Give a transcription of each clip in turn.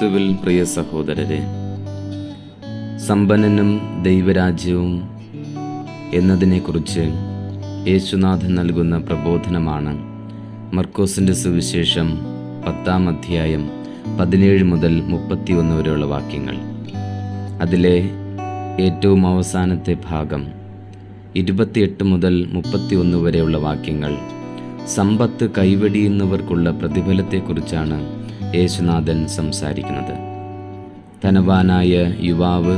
പ്രിയ സഹോദരരെ സമ്പന്നനും ദൈവരാജ്യവും എന്നതിനെക്കുറിച്ച് യേശുനാഥൻ നൽകുന്ന പ്രബോധനമാണ് മർക്കോസിന്റെ സുവിശേഷം പത്താം അധ്യായം പതിനേഴ് മുതൽ മുപ്പത്തിയൊന്ന് വരെയുള്ള വാക്യങ്ങൾ. അതിലെ ഏറ്റവും അവസാനത്തെ ഭാഗം ഇരുപത്തിയെട്ട് മുതൽ മുപ്പത്തിയൊന്ന് വരെയുള്ള വാക്യങ്ങൾ സമ്പത്ത് കൈവെടിയുന്നവർക്കുള്ള പ്രതിഫലത്തെക്കുറിച്ചാണ് യേശുനാഥൻ സംസാരിക്കുന്നത്. ധനവാനായ യുവാവ്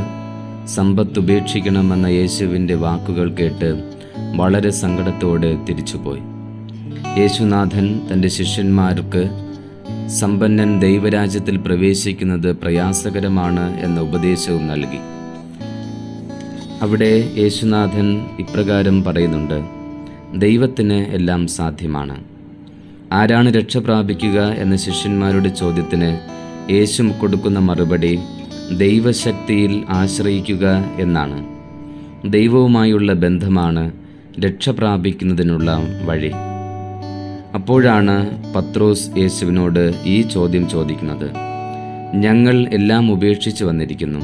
സമ്പത്ത് ഉപേക്ഷിക്കണമെന്ന യേശുവിന്റെ വാക്കുകൾ കേട്ട് വളരെ സങ്കടത്തോടെ തിരിച്ചുപോയി. യേശുനാഥൻ തന്റെ ശിഷ്യന്മാർക്ക് സമ്പന്നൻ ദൈവരാജ്യത്തിൽ പ്രവേശിക്കുന്നത് പ്രയാസകരമാണ് എന്ന ഉപദേശവും നൽകി. അവിടെ യേശുനാഥൻ ഇപ്രകാരം പറയുന്നുണ്ട് ദൈവത്തിന് എല്ലാം സാധ്യമാണ്. ആരാണ് രക്ഷ പ്രാപിക്കുക എന്ന ശിഷ്യന്മാരുടെ ചോദ്യത്തിന് യേശു കൊടുക്കുന്ന മറുപടി ദൈവശക്തിയിൽ ആശ്രയിക്കുക എന്നാണ്. ദൈവവുമായുള്ള ബന്ധമാണ് രക്ഷ പ്രാപിക്കുന്നതിനുള്ള വഴി. അപ്പോഴാണ് പത്രോസ് യേശുവിനോട് ഈ ചോദ്യം ചോദിക്കുന്നത്. ഞങ്ങൾ എല്ലാം ഉപേക്ഷിച്ച് വന്നിരിക്കുന്നു.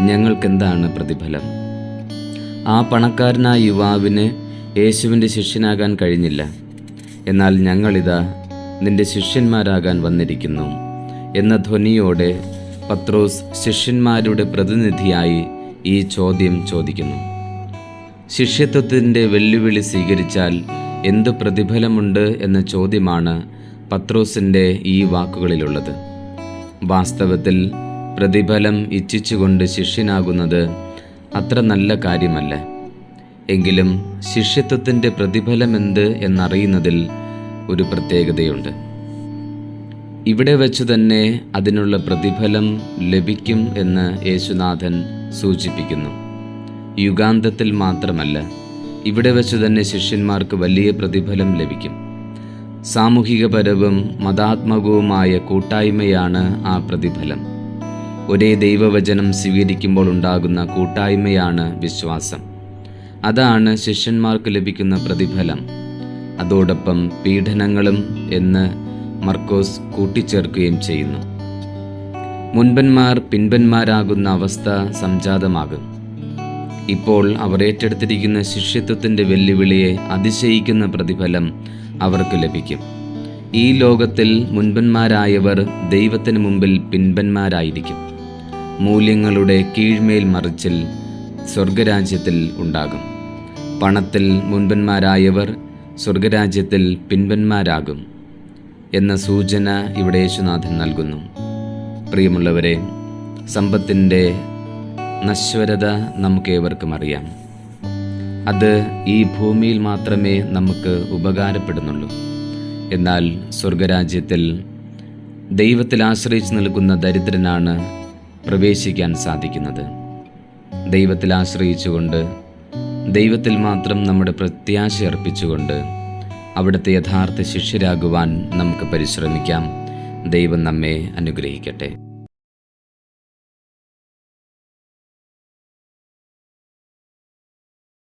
ഞങ്ങൾക്കെന്താണ് പ്രതിഫലം? ആ പണക്കാരനായ യുവാവിന് യേശുവിന്റെ ശിഷ്യനാകാൻ കഴിഞ്ഞില്ല. എന്നാൽ ഞങ്ങളിതാ നിന്റെ ശിഷ്യന്മാരാകാൻ വന്നിരിക്കുന്നു എന്ന ധ്വനിയോടെ പത്രോസ് ശിഷ്യന്മാരുടെ പ്രതിനിധിയായി ഈ ചോദ്യം ചോദിക്കുന്നു. ശിഷ്യത്വത്തിന്റെ വെല്ലുവിളി സ്വീകരിച്ചാൽ എന്ത് പ്രതിഫലമുണ്ട് എന്ന ചോദ്യമാണ് പത്രോസിന്റെ ഈ വാക്കുകളിലുള്ളത്. വാസ്തവത്തിൽ പ്രതിഫലം ഇച്ഛിച്ചുകൊണ്ട് ശിഷ്യനാകുന്നത് അത്ര നല്ല കാര്യമല്ല. എങ്കിലും ശിഷ്യത്വത്തിന്റെ പ്രതിഫലമെന്ത് എന്നറിയുന്നതിൽ ഒരു പ്രത്യേകതയുണ്ട്. ഇവിടെ വെച്ച് തന്നെ അതിനുള്ള പ്രതിഫലം ലഭിക്കും എന്ന് യേശുനാഥൻ സൂചിപ്പിക്കുന്നു. യുഗാന്തത്തിൽ മാത്രമല്ല ഇവിടെ വെച്ച് തന്നെ ശിഷ്യന്മാർക്ക് വലിയ പ്രതിഫലം ലഭിക്കും. സാമൂഹികപരവും മതാത്മകവുമായ കൂട്ടായ്മയാണ് ആ പ്രതിഫലം. ഒരേ ദൈവവചനം സ്വീകരിക്കുമ്പോൾ ഉണ്ടാകുന്ന കൂട്ടായ്മയാണ് വിശ്വാസം. അതാണ് ശിഷ്യന്മാർക്ക് ലഭിക്കുന്ന പ്രതിഫലം. അതോടൊപ്പം പീഡനങ്ങളും എന്ന് മർക്കോസ് കൂട്ടിച്ചേർക്കുകയും ചെയ്യുന്നു. മുൻപന്മാർ പിൻപന്മാരാകുന്ന അവസ്ഥ സംജാതമാകും. ഇപ്പോൾ അവർ ഏറ്റെടുത്തിരിക്കുന്ന ശിഷ്യത്വത്തിന്റെ വെല്ലുവിളിയെ അതിശയിക്കുന്ന പ്രതിഫലം അവർക്ക് ലഭിക്കും. ഈ ലോകത്തിൽ മുൻപന്മാരായവർ ദൈവത്തിന് മുമ്പിൽ പിൻപന്മാരായിരിക്കും. മൂല്യങ്ങളുടെ കീഴ്മേൽ മറിച്ചിൽ സ്വർഗരാജ്യത്തിൽ ഉണ്ടാകും. പണത്തിൽ മുൻപന്മാരായവർ സ്വർഗരാജ്യത്തിൽ പിൻപന്മാരാകും എന്ന സൂചന ഇവിടെ യേശുനാഥൻ നൽകുന്നു. പ്രിയമുള്ളവരെ സമ്പത്തിന്റെ നശ്വരത നമുക്കേവർക്കും അറിയാം. അത് ഈ ഭൂമിയിൽ മാത്രമേ നമുക്ക് ഉപകാരപ്പെടുന്നുള്ളൂ. എന്നാൽ സ്വർഗരാജ്യത്തിൽ ദൈവത്തിൽ ആശ്രയിച്ച് നിൽക്കുന്ന ദരിദ്രനാണ് പ്രവേശിക്കാൻ സാധിക്കുന്നത്. ദൈവത്തിൽ ആശ്രയിച്ചുകൊണ്ട് ദൈവത്തിൽ മാത്രം നമ്മുടെ പ്രത്യാശ അർപ്പിച്ചുകൊണ്ട് അവിടുത്തെ യഥാർത്ഥ ശിഷ്യരാകുവാൻ നമുക്ക് പരിശ്രമിക്കാം. ദൈവം നമ്മെ അനുഗ്രഹിക്കട്ടെ.